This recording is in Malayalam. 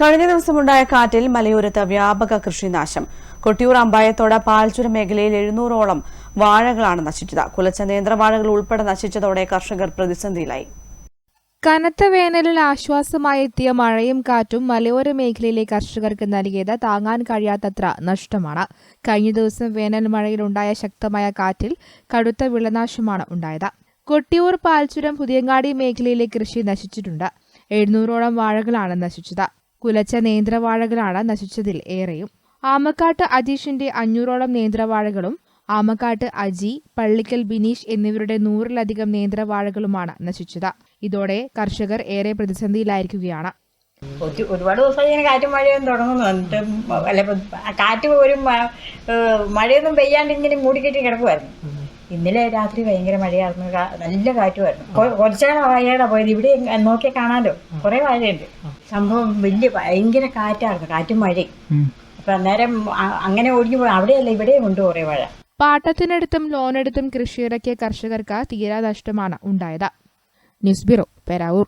കഴിഞ്ഞ ദിവസമുണ്ടായ കാറ്റിൽ മലയോരത്ത് വ്യാപക കൃഷിനാശം. കൊട്ടിയൂർ അമ്പായത്തോട് പാൽച്ചുരം മേഖലയിൽ എഴുന്നൂറോളം വാഴകളാണ് നശിച്ചത്. കുലച്ച നേന്ത്രവാഴകൾ ഉൾപ്പെടെ നശിച്ചതോടെ കർഷകർ പ്രതിസന്ധിയിലായി. കനത്ത വേനലിൽ ആശ്വാസമായി എത്തിയ മഴയും കാറ്റും മലയോര മേഖലയിലെ കർഷകർക്ക് നൽകിയത് താങ്ങാൻ കഴിയാത്തത്ര നഷ്ടമാണ്. കഴിഞ്ഞ ദിവസം വേനൽ മഴയിലുണ്ടായ ശക്തമായ കാറ്റിൽ കടുത്ത വിളനാശമാണ് ഉണ്ടായത്. കൊട്ടിയൂർ പാൽച്ചുരം പുതിയങ്ങാടി മേഖലയിലെ കൃഷി നശിച്ചിട്ടുണ്ട്. എഴുന്നൂറോളം വാഴകളാണ് നശിച്ചത്. കുലച്ച നേന്ത്രവാഴകളാണ് നശിച്ചതിൽ ഏറെയും. ആമക്കാട്ട് അജീഷിന്റെ അഞ്ഞൂറോളം നേന്ത്രവാഴകളും ആമക്കാട്ട് അജി പള്ളിക്കൽ ബിനീഷ് എന്നിവരുടെ നൂറിലധികം നേന്ത്രവാഴകളുമാണ് നശിച്ചത്. ഇതോടെ കർഷകർ ഏറെ പ്രതിസന്ധിയിലായിരിക്കുകയാണ്. ഒരുപാട് ദിവസം ഇങ്ങനെ കാറ്റും മഴയും തുടങ്ങുന്നു. എന്നിട്ട് അല്ല കാറ്റ് പോലും മഴയൊന്നും പെയ്യാണ്ട് ഇങ്ങനെ മൂടിക്കെട്ടി കിടക്കുമായിരുന്നു ഇന്നലെ രാത്രി ഭയങ്കര മഴയായിരുന്നു. നല്ല കാറ്റുമായിരുന്നു. കുറച്ചാണ് വാഴയുടെ പോയത്. ഇവിടെ നോക്കിയാൽ കാണാലോ? കുറേ വാഴയുണ്ട് സംഭവം വലിയ ഭയങ്കര കാറ്റായിരുന്നു. കാറ്റും മഴയും. അപ്പം അന്നേരം അങ്ങനെ ഒഴിഞ്ഞു പോയി അവിടെയല്ല ഇവിടെയും ഉണ്ട് കുറേ വാഴ. പാട്ടത്തിനടുത്തും ലോണെടുത്തും കൃഷിയിറക്കിയ കർഷകർക്ക് തീരാ നഷ്ടമാണ് ഉണ്ടായത്. News bureau Peravoor.